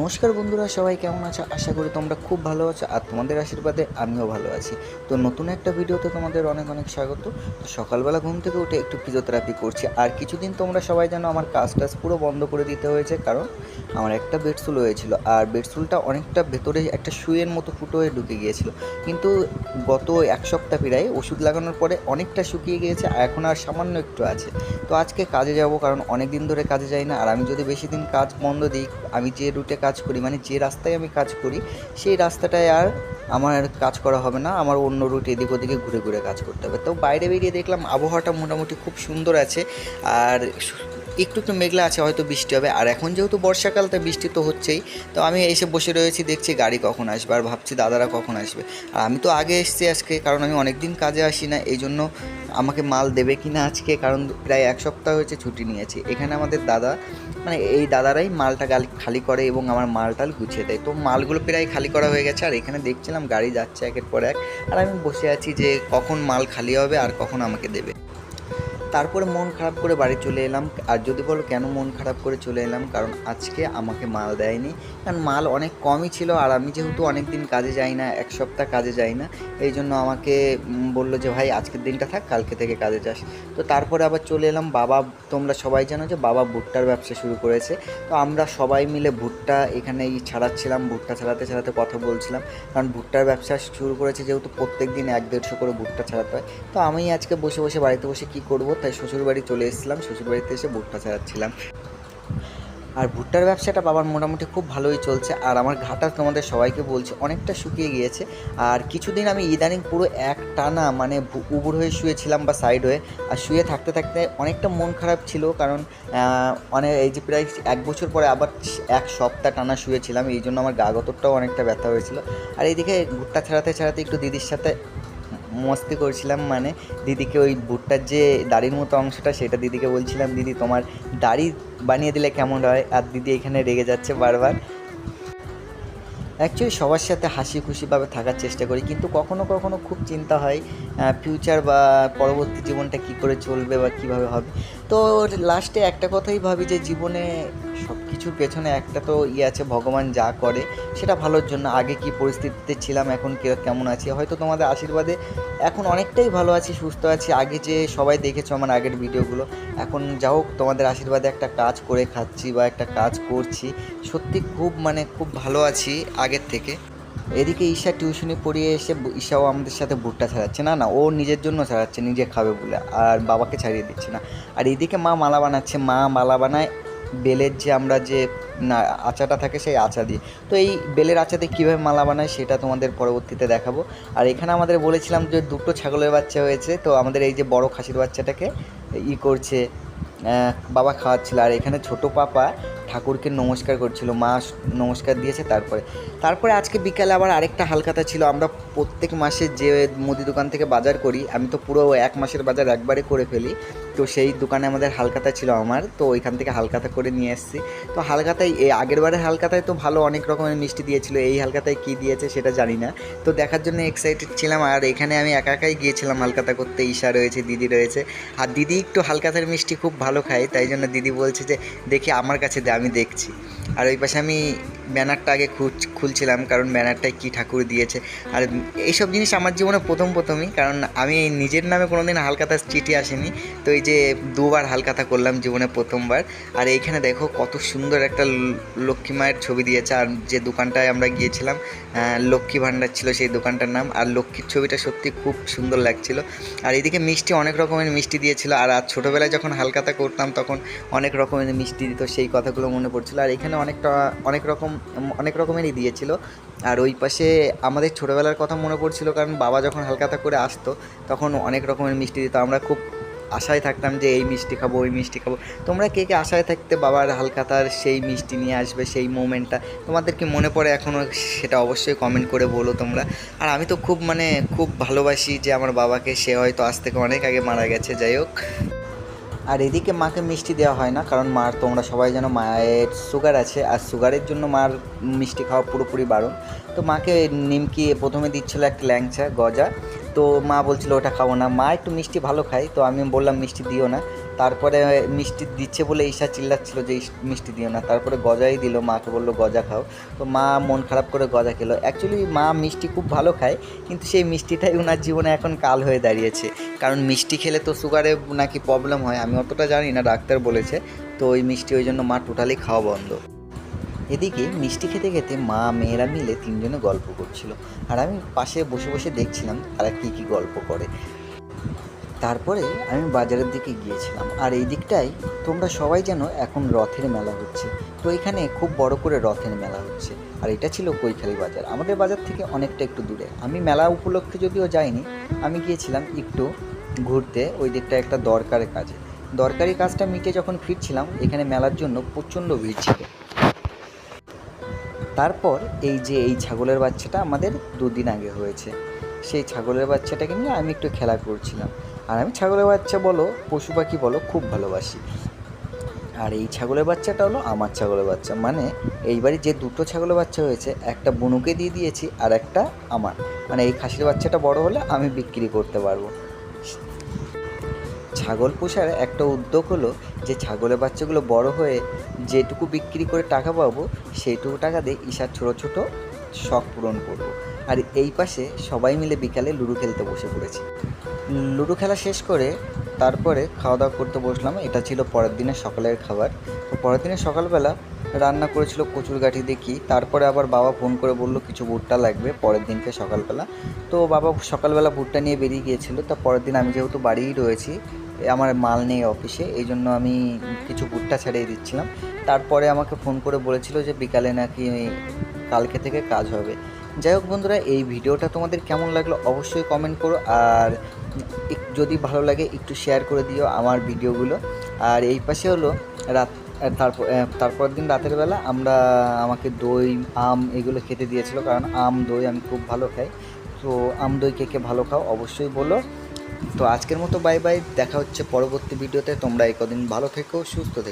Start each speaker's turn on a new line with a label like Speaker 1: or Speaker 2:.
Speaker 1: নমস্কার বন্ধুরা, সবাই কেমন আছো? আশা করি তোমরা খুব ভালো আছো আর তোমাদের আশীর্বাদে আমিও ভালো আছি। তো নতুন একটা ভিডিওতে তোমাদের অনেক অনেক স্বাগত। তো সকালবেলা ঘুম থেকে উঠে একটু ফিজিওথেরাপি করছি। আর কিছুদিন তোমরা সবাই জানো আমার কাজ টাজ পুরো বন্ধ করে দিতে হয়েছে, কারণ আমার একটা বেডসুল হয়েছিল। আর বেডসুলটা অনেকটা ভেতরে একটা শুয়ের মতো ফুটো হয়ে ঢুকে গিয়েছিল। কিন্তু গত এক সপ্তাহ প্রায় ওষুধ লাগানোর পরে অনেকটা শুকিয়ে গিয়েছে আর এখন আর সামান্য একটু আছে। তো আজকে কাজে যাব, কারণ অনেক দিন ধরে কাজে যাই না। আর আমি যদি বেশি দিন কাজ বন্ধ দিই, আমি যে রুটে কাজ করি মানে যে রাস্তায় আমি কাজ করি, সেই রাস্তাটায় আর আমার কাজ করা হবে না, আমার অন্য রুট এদিক ওদিকে ঘুরে ঘুরে কাজ করতে হবে। তো বাইরে বেরিয়ে দেখলাম আবহাওয়াটা মোটামুটি খুব সুন্দর আছে, আর একটু একটু মেঘলা আছে, হয়তো বৃষ্টি হবে। আর এখন যেহেতু বর্ষাকাল, তাই বৃষ্টি তো হচ্ছেই। তো আমি এসে বসে রয়েছি, দেখছি গাড়ি কখন আসবে আর ভাবছি দাদারা কখন আসবে। আর আমি তো আগে এসেছি আজকে, কারণ আমি অনেক দিন কাজে আসি না এই জন্য আমাকে মাল দেবে কি না আজকে, কারণ প্রায় এক সপ্তাহ হয়েছে ছুটি নিয়েছি। এখানে আমাদের দাদা মানে এই দাদারাই মালটা গালি খালি করে এবং আমার মালটাল গুছিয়ে দেয়। তো মালগুলো প্রায় খালি করা হয়ে গেছে, আর এখানে দেখছিলাম গাড়ি যাচ্ছে একের পর এক। আর আমি বসে আছি যে কখন মাল খালি হবে আর কখন আমাকে দেবে। তারপরে মন খারাপ করে বাড়ি চলে এলাম। আর যদি বলো কেন মন খারাপ করে চলে এলাম? কারণ আজকে আমাকে মাল দেয়নি। কারণ মাল অনেক কমই ছিল আর আমি যেহেতু অনেক দিন কাজে যাই না, এক সপ্তাহ কাজে যাই না, এই জন্য আমাকে বলল যে, ভাই, আজকের দিনটা থাক, কালকে থেকে কাজে যাস। তো তারপরে আবার চলে এলাম। বাবা, তোমরা সবাই জানো যে, বাবা ভুট্টার ব্যবসা শুরু করেছে। তো আমরা সবাই মিলে ভুট্টা এখানেই ছাড়াচ্ছিলাম, ভুট্টা ছাড়াতে ছাড়াতে কথা বলছিলাম। কারণ ভুট্টার ব্যবসা শুরু করেছে যেহেতু প্রত্যেক দিন এক দেড়শো করে ভুট্টা ছাড়াতে হয়। তো আমি আজকে বসে বসে বাড়িতে বসে কী করব? তাই শ্বশুরবাড়ি চলে এসেছিলাম। শ্বশুরবাড়িতে এসে ভুট্টা ছাড়াচ্ছিলাম। আর ভুট্টার ব্যবসাটা বাবার মোটামুটি খুব ভালোই চলছে। আর আমার ঘাটা তোমাদের সবাইকে বলছে, অনেকটা শুকিয়ে গিয়েছে। আর কিছুদিন আমি ইদানিং পুরো এক টানা মানে উবুর হয়ে শুয়েছিলাম বা সাইড হয়ে। আর শুয়ে থাকতে থাকতে অনেকটা মন খারাপ ছিল কারণ অনেক এই যে প্রায় এক বছর পরে আবার এক সপ্তাহ টানা শুয়েছিলাম। এই জন্য আমার গা গতরটাও অনেকটা ব্যথা হয়েছিল। আর এইদিকে ভুট্টা ছাড়াতে ছাড়াতে একটু দিদির সাথে মস্তি করছিলাম মানে দিদিকে ওই ভুট্টার যে দাড়ির মতো অংশটা সেটা দিদিকে বলছিলাম, দিদি, তোমার দাড়ি বানিয়ে দিলে কেমন হয়? আর দিদি এখানে রেগে যাচ্ছে বারবার। অ্যাকচুয়ালি সবার সাথে হাসি খুশিভাবে থাকার চেষ্টা করি, কিন্তু কখনো কখনো খুব চিন্তা হয় ফিউচার বা পরবর্তী জীবনটা কী করে চলবে বা কীভাবে হবে। তো লাস্টে একটা কথাই ভাবি যে জীবনে সব কিছুর পেছনে একটা তো ইয়ে আছে, ভগবান যা করে, সেটা ভালোর জন্য আগে কি পরিস্থিতিতে ছিলাম, এখন কেমন আছি? হয়তো তোমাদের আশীর্বাদে এখন অনেকটাই ভালো আছি, সুস্থ আছি। আগে যে সবাই দেখেছ আমার আগের ভিডিওগুলো, এখন যা হোক তোমাদের আশীর্বাদে একটা কাজ করে খাচ্ছি বা একটা কাজ করছি। সত্যি খুব মানে খুব ভালো আছি আগের থেকে। এদিকে ঈশা টিউশনি পড়িয়ে এসে ঈশাও আমাদের সাথে ভুট্টা ছাড়াচ্ছে। না না, ও নিজের জন্য ছাড়াচ্ছে, নিজে খাবে বলে, আর বাবাকে ছাড়িয়ে দিচ্ছে না। আর এদিকে মা মালা বানাচ্ছে, মা মালা বানায় বেলের যে আমরা যে, না, আচাটা থাকে সেই আচা দিয়ে। তো এই বেলের আচাতে কীভাবে মালা বানায় সেটা তোমাদের পরবর্তীতে দেখাবো। আর এখানে আমাদের বলেছিলাম যে দুটো ছাগলের বাচ্চা হয়েছে, তো আমাদের এই যে বড় খাসির বাচ্চাটাকে ই করছে বাবা খাওয়াচ্ছিল। আর এখানে ছোট পাপা ঠাকুরকে নমস্কার করছিল, মা নমস্কার দিয়েছে, তারপরে তারপরে আজকে বিকালে আবার আরেকটা হালখাতা ছিল, আমরা প্রত্যেক মাসে যে মুদি দোকান থেকে বাজার করি, আমি তো পুরো এক মাসের বাজার একবারে করে ফেলি, তো সেই দোকানে আমাদের হালখাতা ছিল আমার, তো ওইখান থেকে হালকাতা করে নিয়ে এসেছি। তো হালখাতায় এই আগের বারের হালখাতায় তো ভালো অনেক রকমের মিষ্টি দিয়েছিল, এই হালখাতায় কী দিয়েছে সেটা জানি না, তো দেখার জন্য এক্সাইটেড ছিলাম, আর এখানে আমি একা একাই গিয়েছিলাম হালকাতা করতে, ঈশা রয়েছে, দিদি রয়েছে, আর দিদি একটু হালকাতার মিষ্টি খুব ভালো খায়, তাই জন্য দিদি বলছে যে, দেখি আমার কাছে দে। আমি দেখছি। আর ওই পাশে আমি ব্যানারটা আগে খুঁজ- খুলছিলাম কারণ ব্যানারটায় কী ঠাকুর দিয়েছে। আর এইসব জিনিস আমার জীবনে প্রথম, প্রথমই, কারণ আমি নিজের নামে কোনোদিন হালখাতা চিঠি আসেনি। তো এই যে দুবার হালখাতা করলাম জীবনে প্রথমবার, আর এইখানে দেখো কত সুন্দর একটা লক্ষ্মী মায়ের ছবি দিয়েছে। আর যে দোকানটায় আমরা গিয়েছিলাম লক্ষ্মী ভাণ্ডার ছিল সেই দোকানটার নাম, আর লক্ষ্মীর ছবিটা সত্যি খুব সুন্দর লাগছিল। আর এদিকে মিষ্টি অনেক রকমের মিষ্টি দিয়েছিল, আর আজ ছোটোবেলায় যখন হালখাতা করতাম তখন অনেক রকমের মিষ্টি দিত, সেই কথাগুলো মনে পড়ছিল। আর এখানে অনেকটা, অনেক রকম অনেক রকমেরই দিয়েছিল। আর ওই পাশে আমাদের ছোটোবেলার কথা মনে পড়ছিল, কারণ বাবা যখন হালখাতা করে আসতো, তখন অনেক রকমের মিষ্টি দিত। আমরা খুব আশায় থাকতাম যে এই মিষ্টি খাব, ওই মিষ্টি খাব। তোমরা কে কে আশায় থাকতে বাবার হালখাতার সেই মিষ্টি নিয়ে আসবে, সেই মোমেন্টটা? তোমাদের কি মনে পড়ে এখনও সেটা অবশ্যই কমেন্ট করে বলো তোমরা। আর আমি তো খুব মানে খুব ভালোবাসি যে আমার বাবাকে, সে হয়তো আজ থেকে অনেক আগে মারা গেছে, যাই হোক। আর এদিকে মাকে মিষ্টি দেওয়া হয় না, কারণ মার তোমরা সবাই যেন মায়ের সুগার আছে, আর সুগারের জন্য মার মিষ্টি খাওয়া পুরোপুরি বারণ। তো মাকে নিমকি প্রথমে দিচ্ছিল একটা ল্যাংচা, গজা। তো মা বলছিল, ওটা খাব না। মা একটু মিষ্টি ভালো খায়, তো আমি বললাম, মিষ্টি দিও না। তারপরে মিষ্টি দিচ্ছে বলে ঈশা চিল্লাচ্ছিল যে মিষ্টি দিও না। তারপরে গজাই দিল, মাকে বলল, গজা খাও। তো মা মন খারাপ করে গজা খেলো। অ্যাকচুয়ালি মা মিষ্টি খুব ভালো খায়, কিন্তু সেই মিষ্টিটাই ওনার জীবনে এখন কাল হয়ে দাঁড়িয়েছে। কারণ মিষ্টি খেলে তো সুগারে নাকি প্রবলেম হয়, আমি অতটা জানি না, ডাক্তার বলেছে। তো ওই মিষ্টি ওই জন্য মা টোটালি খাওয়া বন্ধ। এদিকে মিষ্টি খেতে খেতে মা, মেয়েরা মিলে তিনজনে গল্প করছিল। আর আমি পাশে বসে বসে দেখছিলাম তারা কী কী গল্প করে। তারপরে আমি বাজারের দিকে গিয়েছিলাম। আর এই দিকটাই তোমরা সবাই যেন এখন রথের মেলা হচ্ছে। তো এখানে খুব বড় করে রথের মেলা হচ্ছে। আর এটা ছিল কৈখালি বাজার। আমাদের বাজার থেকে অনেকটা একটু দূরে। আমি মেলা উপলক্ষে যদিও যাইনি, আমি গিয়েছিলাম একটু ঘুরতে। ওই দিকটা একটা দরকারের কাজে। দরকারি কাজটা মিটে যখন ফিরছিলাম, এখানে মেলার জন্য প্রচণ্ড ভিড় ছিল। তারপর এই যে এই ছাগলের বাচ্চাটা আমাদের দুদিন আগে হয়েছে। সেই ছাগলের বাচ্চাটাকে নিয়ে আমি একটু খেলা করছিলাম। আর আমি ছাগলের বাচ্চা বলো, পশু পাখি বলো, খুব ভালোবাসি। আর এই ছাগলের বাচ্চাটা হলো আমার ছাগলের বাচ্চা। মানে এইবারে যে দুটো ছাগলের বাচ্চা হয়েছে, একটা বুনুকে দিয়ে দিয়েছি আর একটা আমার। মানে এই খাসির বাচ্চাটা বড় হলে আমি বিক্রি করতে পারব। ছাগল পোষার একটা উদ্যোগ হলো যে ছাগলের বাচ্চাগুলো বড় হয়ে যেটুকু বিক্রি করে টাকা পাবো, সেইটুকু টাকা দিয়ে ঈশার ছোটো ছোটো শখ পূরণ করব। আর এই পাশে সবাই মিলে বিকালে লুডো খেলতে বসে পড়েছি। লুডো খেলা শেষ করে তারপরে খাওয়া দাওয়া করতে বসলাম। এটা ছিল পরের দিনের সকালের খাবার। তো পরের দিনের সকালবেলা রান্না করেছিল কচুর গাঠি দেখি তারপরে আবার বাবা ফোন করে বলল, কিছু ভুট্টা লাগবে পরের দিনকে সকালবেলা। তো বাবা সকালবেলা ভুট্টা নিয়ে বেরিয়ে গিয়েছিল। তা পরের দিন আমি যেহেতু বাড়িই রয়েছি, আমার মাল নেই অফিসে এই জন্য আমি কিছু ভুট্টা ছাড়িয়ে দিচ্ছিলাম। তারপরে আমাকে ফোন করে বলেছিল যে বিকালে নাকি কালকে থেকে কাজ হবে। যাই হোক বন্ধুরা, এই ভিডিওটা তোমাদের কেমন লাগল অবশ্যই কমেন্ট করো আর যদি ভালো লাগে একটু শেয়ার করে দিও আমার ভিডিওগুলো। আর এই পাশে হলো রাত তারপর তারপর দিন রাতের বেলা আমরা আমাকে দই, আম এগুলো খেতে দিয়েছিল কারণ আম দই আমি খুব ভালো খাই। তো আম দই কে কে ভালো খাও অবশ্যই বলো। তো আজকের মতো বাই বাই দেখা হচ্ছে পরবর্তী ভিডিওতে, তোমরা এই কদিন ভালো থেকো, সুস্থ থেকো।